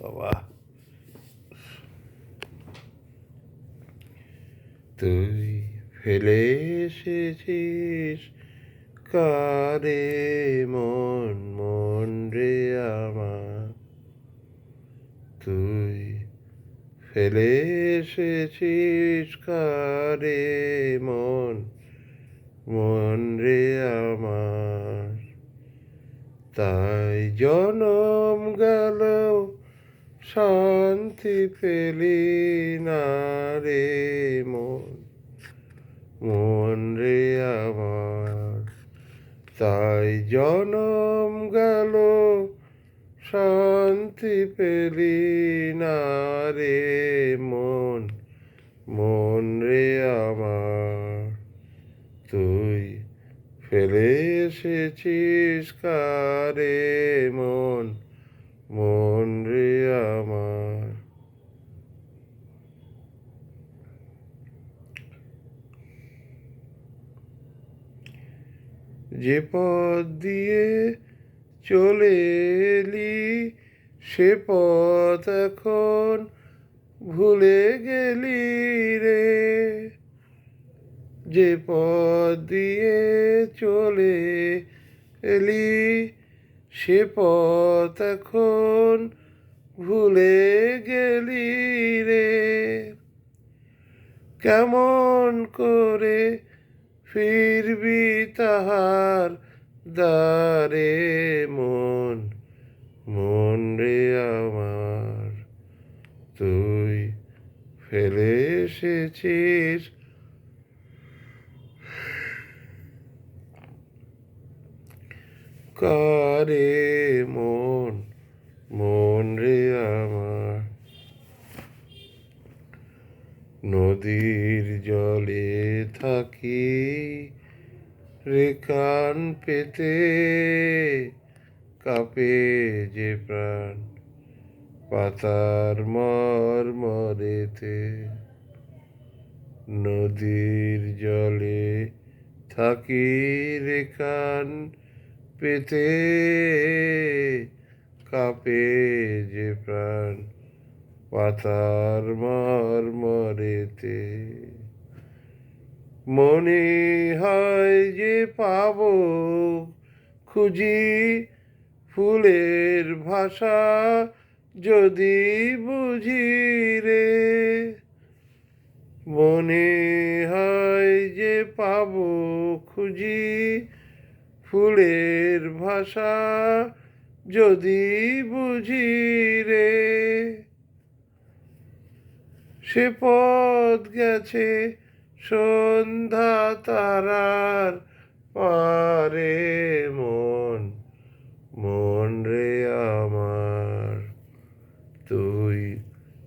বাবা। তুই ফেলে এসেছিস, কারে মন মন রে আমার। তুই ফেলে এসেছিস, কারে মন মন রে আমার। তাই জনম গেল, শান্তি পেলি না রে মন। মন রে আমার, তাই জনম গেল, শান্তি পেলি না রে মন। মন রে আমার তুই ফেলে এসেছিস কারে মন মন রে আমার। যে পথ দিয়ে চলে এলি, সে পথ এখন ভুলে গেলি রে। যে পথ দিয়ে চলে এলি, সে পথ এখন ভুলে গেলি রে। কেমন করে ফিরবি তাহার দারে মন মন রে আমার, তুই ফেলে এসেছিস কারে মন মন রে আমার। নদীর জলে থাকি রে কান পেতে, কাপে যে প্রাণ পাতার মর মরেতে নদীর জলে থাকি রে কান পেতে কাপে যে প্রাণ পাতার মর মরেতে মনে হয় যে পাব খুঁজি ফুলের ভাষা যদি বুঝি রে। মনে হয় যে পাব খুঁজি ফুলের ভাষা যদি বুঝি রে। সে পথ গেছে সন্ধ্যা তারার পারে মন মন রে আমার, তুই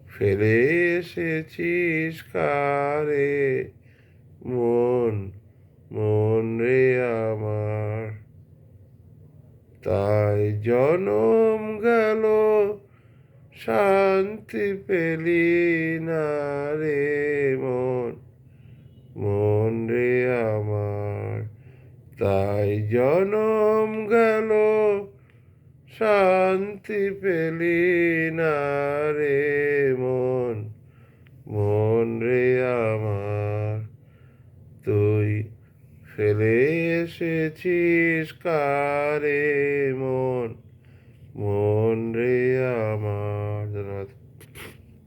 ফেলে এসেছিস কারে? মন মন রে আমার তাই জনম গেল, শান্তি পেলি না রে মন। মন রে আমার, তাই জনম গেল, শান্তি পেলি না রে বসেছিস কারে মন? মন রে আমার।